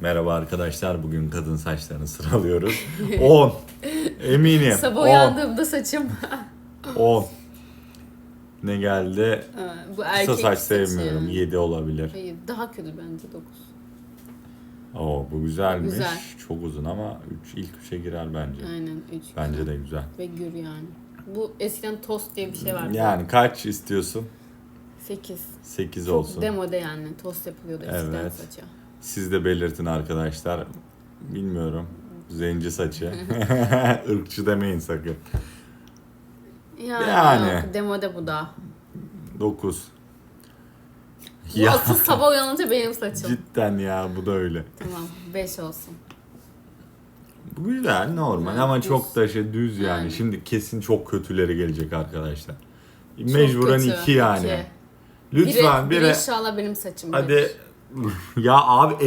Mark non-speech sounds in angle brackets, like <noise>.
Merhaba arkadaşlar. Bugün kadın saçlarını sıralıyoruz. <laughs> 10. Eminim. Sabah 10. uyandığımda saçım <laughs> 10. Ne geldi? Aa, bu Kısa erkek saç saçı. sevmiyorum. 7 olabilir. Hayır, daha kötü bence 9. Oo bu güzelmiş. Güzel. Çok uzun ama üç, ilk 3'e girer bence. Aynen 3. Bence de güzel. Ve gür yani. Bu eskiden tost diye bir şey vardı. Yani kaç istiyorsun? 8. 8 Çok olsun. demode yani. Tost yapılıyordu eskiden Evet. saça. Siz de belirtin arkadaşlar. Bilmiyorum. Zenci saçı. <laughs> Irkçı demeyin sakın. Yani, Yani. yok, demode bu da. 9. Bu asıl sabah uyanınca benim saçım. cidden ya bu da öyle. Tamam 5 olsun. Bu güzel normal Evet, ama düz. çok da şey düz yani. Yani. Şimdi kesin çok kötüleri gelecek arkadaşlar. Çok Mecburen kötü. 2 yani. İki. Lütfen biri, biri biri inşallah benim saçım. hadi ya abi